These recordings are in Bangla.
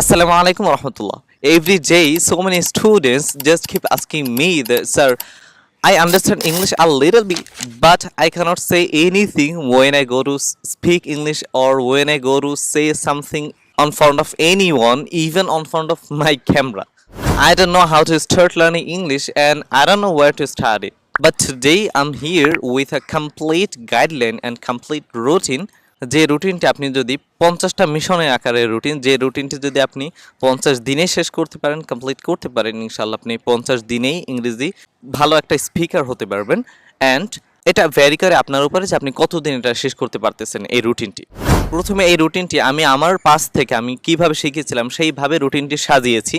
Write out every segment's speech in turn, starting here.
Assalamu alaikum warahmatullah. Every day, so many students just keep asking me that, sir, I understand English a little bit, but I cannot say anything when I go to speak English or when I go to say something on front of anyone, even on front of my camera. I don't know how to start learning English and I don't know where to start it. But today I'm here with a complete guideline and complete routine যে রুটিনটি আপনি যদি পঞ্চাশটা মিশনের আকারে রুটিন যে রুটিনটি যদি আপনি পঞ্চাশ দিনে শেষ করতে পারেন কমপ্লিট করতে পারেন ইনশাল্লাহ আপনি পঞ্চাশ দিনেই ইংরেজি ভালো একটা স্পিকার হতে পারবেন। অ্যান্ড এটা ভ্যারি করে আপনার উপরে যে আপনি কতদিন এটা শেষ করতে পারতেছেন এই রুটিনটি প্রথমে এই রুটিনটি আমি আমার পাশ থেকে আমি কীভাবে শিখেছিলাম সেইভাবে রুটিনটি সাজিয়েছি।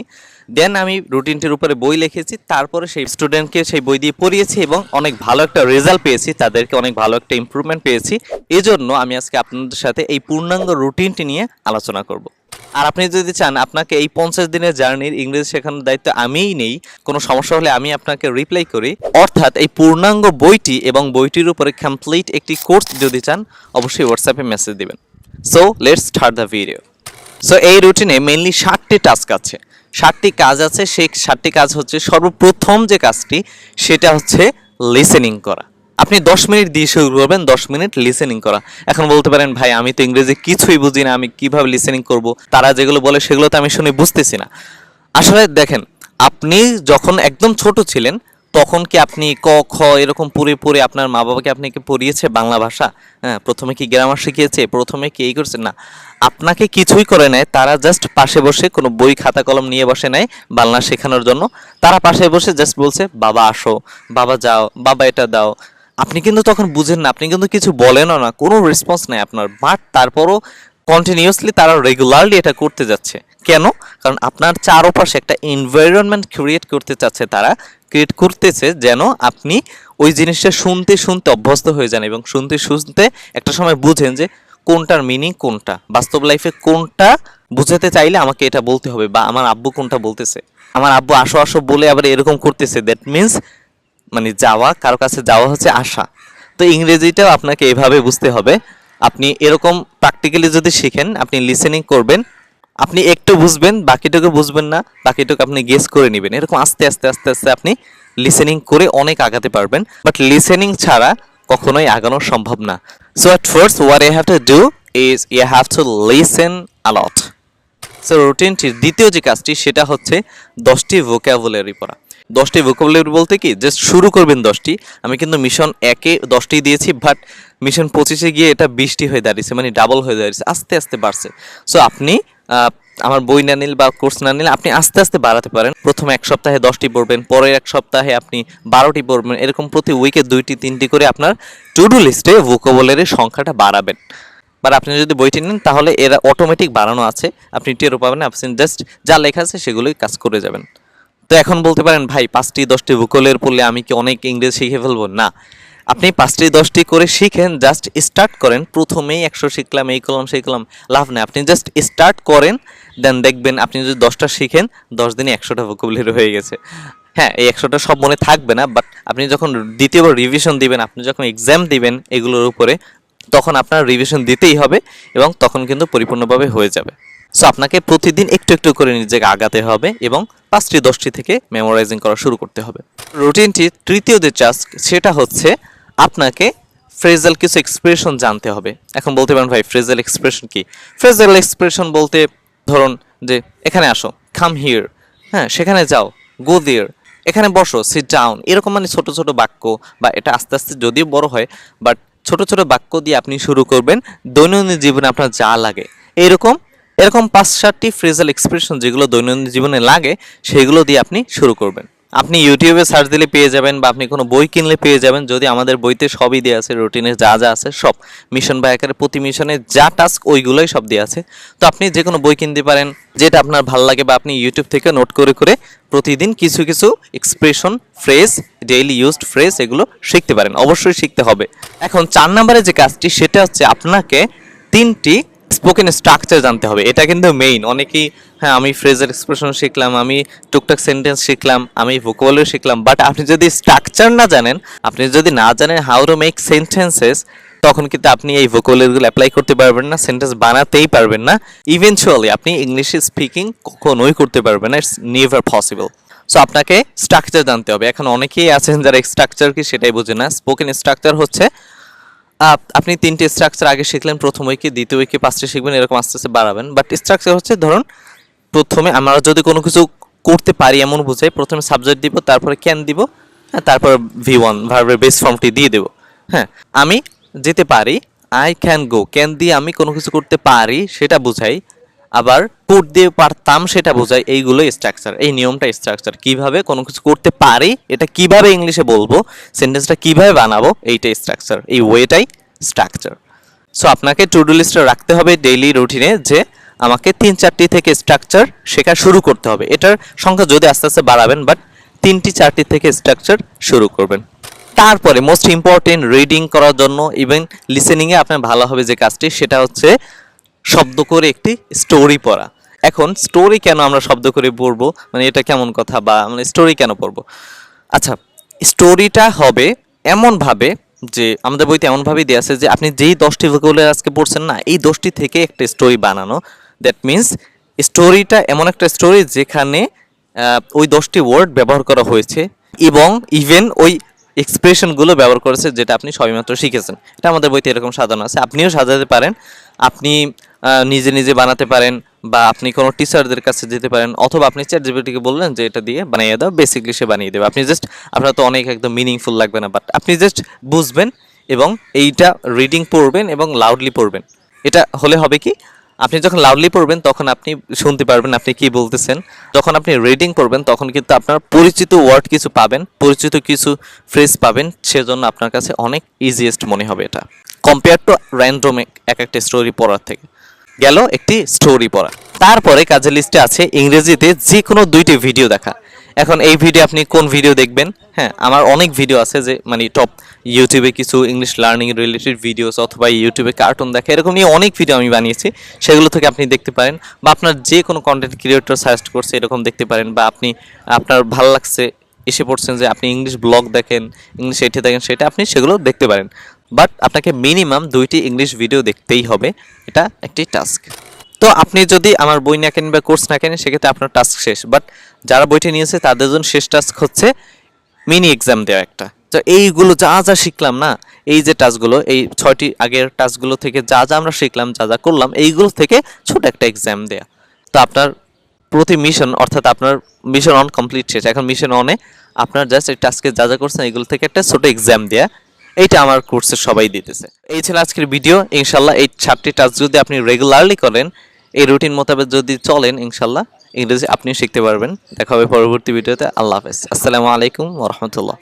দেন আমি রুটিনটির উপরে বই লিখেছি, তারপরে সেই স্টুডেন্টকে সেই বই দিয়ে পড়িয়েছি এবং অনেক ভালো একটা রেজাল্ট পেয়েছি, তাদেরকে অনেক ভালো একটা ইমপ্রুভমেন্ট পেয়েছি। এজন্য আমি আজকে আপনাদের সাথে এই পূর্ণাঙ্গ রুটিনটি নিয়ে আলোচনা করব। আর আপনি যদি চান আপনাকে এই পঞ্চাশ দিনের জার্নির ইংরেজি শেখানোর দায়িত্ব আমিই নেই, কোনো সমস্যা হলে আমি আপনাকে রিপ্লাই করি। অর্থাৎ এই পূর্ণাঙ্গ বইটি এবং বইটির উপরে কমপ্লিট একটি কোর্স যদি চান, অবশ্যই হোয়াটসঅ্যাপে মেসেজ দেবেন। So let's start the video so এই রুটিনে মেনলি ষাটটি টাস্ক আছে। ষাটটি কাজ আছে, সেই ষাটটি কাজ হচ্ছে সর্বপ্রথম যে কাজটি, সেটা হচ্ছে লিসেনিং করা। আপনি দশ মিনিট দিয়ে শুরু করবেন, দশ মিনিট লিসেনিং করা। এখন বলতে পারেন, ভাই, আমি তো ইংরেজি কিছুই বুঝি না, আমি কীভাবে লিসেনিং করব? তারা যেগুলো বলে সেগুলো তো আমি শুনে বুঝতেছি না। আসলে দেখেন, আপনি যখন একদম ছোট ছিলেন, তখন কি আপনি ক, খ এরকম পড়ে পড়ে আপনার মা বাবাকে আপনি কি পড়িয়েছে বাংলা ভাষা? হ্যাঁ প্রথমে কি গ্রামার শিখিয়েছে? প্রথমে কি এই করছে? না। আপনাকে কিছুই করে নেয় তারা জাস্ট পাশে বসে কোনো বই, খাতা, কলম নিয়ে বসে নেয় বাংলা শেখানোর জন্য। তারা পাশে বসে জাস্ট বলছে, বাবা, আসো। বাবা, যাও। বাবা, এটা দাও। আপনি কিন্তু তখন বুঝেন না, আপনি কিন্তু কিছু বলেনও না, কোনো রেসপন্স নেই আপনার। বাট তারপরও কন্টিনিউসলি তারা রেগুলারলি এটা করতে যাচ্ছে। কেন? কারণ আপনার চারপাশে একটা এনভায়রনমেন্ট ক্রিয়েট করতে চাচ্ছে তারা ক্রিয়েট করতেছে যেন আপনি ওই জিনিসটা শুনতে শুনতে অভ্যস্ত হয়ে যান এবং শুনতে শুনতে একটা সময় বুঝেন যে কোনটার মিনিং কোনটা। বাস্তব লাইফে কোনটা বুঝাতে চাইলে আমাকে এটা বলতে হবে বা আমার আব্বু কোনটা বলতেছে। আমার আব্বু আসো আসো বলে আবার এরকম করতেছে। দ্যাট মিন্স মানে যাওয়া, কারও কাছে যাওয়া হচ্ছে আসা তো ইংরেজিটাও আপনাকে এভাবে বুঝতে হবে। আপনি এরকম প্র্যাকটিক্যালি যদি শিখেন, আপনি লিসেনিং করবেন, আপনি একটু বুঝবেন, বাকিটুকু বুঝবেন না, বাকিটুকু আপনি গেস করে নেবেন। এরকম আস্তে আস্তে আস্তে আস্তে আপনি লিসেনিং করে অনেক আগাতে পারবেন। বাট লিসেনিং ছাড়া কখনোই আগানো সম্ভব না। So at first what you have to do is you have to listen a lot so রুটিনটির দ্বিতীয় যে কাজটি, সেটা হচ্ছে দশটি ভোক্যাবুলারি পড়া। দশটি ভোক্যাবুলারি বলতে কি জাস্ট শুরু করবেন দশটি। আমি কিন্তু মিশন একে দশটি দিয়েছি বাট মিশন পঁচিশে গিয়ে এটা বিশটি হয়ে দাঁড়িয়েছে মানে ডাবল হয়ে দাঁড়িয়েছে, আস্তে আস্তে বাড়ছে। সো আপনি আমার বই না নিল বা কোর্স না নিলে আপনি আস্তে আস্তে বাড়াতে পারেন। প্রথম এক সপ্তাহে দশটি পড়বেন, পরের এক সপ্তাহে আপনি বারোটি পড়বেন, এরকম প্রতি উইকে দুইটি, তিনটি করে আপনার টু ডু লিস্টে ভোকাবুলারির সংখ্যাটা বাড়াবেন। বাট আপনি যদি বইটি নেন, তাহলে এরা অটোমেটিক বাড়ানো আছে, আপনি টেরও পাবেন, আপনি জাস্ট যা লেখা আছে সেগুলোই কাজ করে যাবেন। তো এখন বলতে পারেন, ভাই, পাঁচটি দশটি ভূগোলের পড়লে আমি কি অনেক ইংরেজি শিখে ফেলব? না। আপনি পাঁচটি দশটি করে শিখেন, জাস্ট স্টার্ট করেন, প্রথমেই একশো শিখলাম, এই কলম, সেই করলাম লাভ নেই। আপনি জাস্ট স্টার্ট করেন, দেন দেখবেন আপনি যদি দশটা শিখেন, দশ দিনে একশোটা ভোকাবুলারি হয়ে গেছে। হ্যাঁ এই একশোটা সব মনে থাকবে না, বাট আপনি যখন দ্বিতীয়বার রিভিশন দিবেন, আপনি যখন এক্সাম দিবেন এগুলোর উপরে, তখন আপনার রিভিশন দিতেই হবে এবং তখন কিন্তু পরিপূর্ণভাবে হয়ে যাবে। সো আপনাকে প্রতিদিন একটু একটু করে নিজেকে আগাতে হবে এবং পাঁচটি, দশটি থেকে মেমোরাইজিং করা শুরু করতে হবে। রুটিনটির তৃতীয় যে টাস্ক সেটা হচ্ছে আপনাকে ফ্রেজাল কিছু এক্সপ্রেশন জানতে হবে। এখন বলতে পারেন, ভাই ফ্রেজাল এক্সপ্রেশন কি? ফ্রেজাল এক্সপ্রেশন বলতে ধরুন যে, এখানে আসো কাম হিয়ার হ্যাঁ সেখানে যাও গো দিয়ার এখানে বসো সিট ডাউন এরকম মানে ছোট ছোট বাক্য বা এটা আস্তে আস্তে যদিও বড় হয় বাট ছোট ছোট বাক্য দিয়ে আপনি শুরু করবেন। দৈনন্দিন জীবনে আপনার যা লাগে। এরকম এরকম পাঁচ সাতটি ফ্রেজাল এক্সপ্রেশন যেগুলো দৈনন্দিন জীবনে লাগে, সেগুলো দিয়ে আপনি শুরু করবেন। আপনি ইউটিউবে সার্চ দিলে পেয়ে যাবেন বা আপনি কোনো বই কিনলে পেয়ে যাবেন, যদি আমাদের বইতে সবই দেওয়া আছে রুটিনে যা যা আছে সব। মিশন বা একের প্রতি মিশনে যা টাস্ক ওইগুলোই সব দেওয়া আছে। তো আপনি যে কোনো বই কিনতে পারেন, যেটা আপনার ভালো লাগে বা আপনি ইউটিউব থেকে নোট করে করে প্রতিদিন কিছু কিছু expression phrase daily used phrase এগুলো শিখতে পারেন। অবশ্যই শিখতে হবে। এখন চার নম্বরে যে কাজটি, সেটা হচ্ছে আপনাকে তিনটি স্পোকেন স্ট্রাকচার জানতে হবে। এটা কিন্তু মেইন অনেকেই হ্যাঁ আমি ফ্রেজার এক্সপ্রেশন শিখলাম, আমি টুকটাক সেন্টেন্স শিখলাম, আমি ভোকাবুলারি শিখলাম বাট আপনি যদি স্ট্রাকচার না জানেন, আপনি যদি না জানেন হাউ টু মেক সেন্টেন্সেস তখন কিন্তু আপনি এই ভোকাবুলারিগুলো অ্যাপ্লাই করতে পারবেন না সেন্টেন্স বানাতেই পারবেন না। ইভেনচুয়ালি আপনি ইংলিশে স্পিকিং কখনোই করতে পারবেন না ইটস নেভার পসিবল সো আপনাকে স্ট্রাকচার জানতে হবে। এখন অনেকেই আছেন যারা স্ট্রাকচার কি সেটাই বোঝে না। স্পোকেন স্ট্রাকচার হচ্ছে আপনি তিনটে স্ট্রাকচার আগে শিখলেন, প্রথম উইকে, দ্বিতীয় উইকে, পাঁচটা শিখবেন, এরকম আস্তে আস্তে বাড়াবেন। বাট স্ট্রাকচার হচ্ছে, ধরুন, প্রথমে আমরা যদি কোনো কিছু করতে পারি এমন বুঝাই, প্রথমে সাবজেক্ট দিব, তারপরে ক্যান দিব হ্যাঁ তারপর ভি ওয়ান ভার্বের বেস ফর্মটি দিয়ে দেব। হ্যাঁ আমি যেতে পারি আই ক্যান গো ক্যান দিয়ে আমি কোনো কিছু করতে পারি, সেটা বোঝাই আবার কোড দিয়ে পারতাম সেটা বোঝায় এইগুলো স্ট্রাকচার এই নিয়মটা স্ট্রাকচার কীভাবে কোনো কিছু করতে পারি, এটা কীভাবে ইংলিশে বলব সেন্টেন্সটা কীভাবে বানাবো, এইটাই স্ট্রাকচার এই ওয়েটাই স্ট্রাকচার সো আপনাকে টু ডু লিস্টে রাখতে হবে ডেইলি রুটিনে যে আমাকে তিন চারটি থেকে স্ট্রাকচার শেখা শুরু করতে হবে। এটার সংখ্যা যদি আস্তে আস্তে বাড়াবেন বাট তিনটি চারটি থেকে স্ট্রাকচার শুরু করবেন। তারপরে মোস্ট ইম্পর্টেন্ট রিডিং করার জন্য ইভেন লিসেনিংয়ে আপনার ভালো হবে যে কাজটি, সেটা হচ্ছে শব্দ করে একটি স্টোরি পড়া। এখন স্টোরি কেন আমরা শব্দ করে পড়ব? মানে এটা কেমন কথা বা মানে স্টোরি কেন পড়ব? আচ্ছা স্টোরিটা হবে এমনভাবে যে আমাদের বইতে এমনভাবেই দেওয়া আছে যে আপনি যেই দশটি ভোকাবুলারি আজকে পড়ছেন না, এই দশটি থেকে একটা স্টোরি বানানো। দ্যাট মিন্স স্টোরিটা এমন একটা স্টোরি যেখানে ওই দশটি ওয়ার্ড ব্যবহার করা হয়েছে এবং ইভেন ওই এক্সপ্রেশনগুলো ব্যবহার করেছে যেটা আপনি সবেমাত্র শিখেছেন। এটা আমাদের বইতে এরকম সাজানো আছে। আপনিও সাজাতে পারেন। আপনি নিজে নিজে বানাতে পারেন বা আপনি কোনো টিচারদের কাছে যেতে পারেন, অথবা আপনি চ্যাট জিপিটিকে বললেন যে এটা দিয়ে বানিয়ে দাও বেসিকলি সে বানিয়ে দেবে। আপনি জাস্ট আপনার তো অনেক একদম মিনিংফুল লাগবে না বাট আপনি জাস্ট বুঝবেন এবং এইটা রিডিং পড়বেন এবং লাউডলি পড়বেন। এটা হলে হবে কি, আপনি যখন লাউডলি পড়বেন, তখন আপনি শুনতে পারবেন আপনি কি বলতেছেন। যখন আপনি রিডিং করবেন তখন কিন্তু আপনার পরিচিত ওয়ার্ড কিছু পাবেন, পরিচিত কিছু ফ্রেজ পাবেন, সেজন্য আপনার কাছে অনেক ইজিয়েস্ট মনে হবে এটা। কম্পেয়ার টু র্যান্ডম এক একটা স্টোরি পড়ার থেকে। গেল একটি স্টোরি পড়া। তারপরে কাজের লিস্টে আছে ইংরেজিতে যে কোনো দুইটি ভিডিও দেখা। এখন এই ভিডিও আপনি কোন ভিডিও দেখবেন? হ্যাঁ আমার অনেক ভিডিও আছে যে মানে টপ ইউটিউবে কিছু ইংলিশ লার্নিং রিলেটেড ভিডিওস অথবা ইউটিউবে কার্টুন দেখা, এরকম নিয়ে অনেক ভিডিও আমি বানিয়েছি। সেগুলো থেকে আপনি দেখতে পারেন বা আপনার যে কোনো কন্টেন্ট ক্রিয়েটর সাজেস্ট করছে এরকম দেখতে পারেন বা আপনি, আপনার ভালো লাগছে, এসে পড়ছেন যে আপনি ইংলিশ ব্লগ দেখেন ইংলিশ এটি দেখেন, সেটা আপনি সেগুলো দেখতে পারেন। বাট আপনাকে মিনিমাম দুইটি ইংলিশ ভিডিও দেখতেই হবে। এটা একটি টাস্ক। তো আপনি যদি আমার বই না কেনেন বা কোর্স না কেনেন, সেক্ষেত্রে আপনার টাস্ক শেষ। বাট যারা বইটি নিয়েছে, তাদের জন্য শেষ টাস্ক হচ্ছে মিনি এক্সাম দেওয়া একটা। তো এইগুলো যা যা শিখলাম না, এই যে টাস্কগুলো, এই ছয়টি আগের টাস্কগুলো থেকে যা যা আমরা শিখলাম, যা যা করলাম, এইগুলো থেকে ছোট একটা এক্সাম দেয়া। তো আপনার প্রতি মিশন অর্থাৎ আপনার মিশন অন কমপ্লিট শেষ। এখন মিশন অনে আপনার জাস্ট এই টাস্কে যা যা করছেন এগুলো থেকে একটা ছোট এক্সাম দেয়া। এইটা আমার কোর্সে সবাই দিতেছে। এই ছিল আজকের ভিডিও ইনশাল্লাহ এই সাতটি টাচ যদি আপনি রেগুলারলি করেন, এই রুটিন মোতাবেক যদি চলেন, ইনশাল্লাহ ইংরেজি আপনি শিখতে পারবেন। দেখা হবে পরবর্তী ভিডিওতে আল্লাহ হাফেজ। আসসালামু আলাইকুম ওরহমতুল্লাহ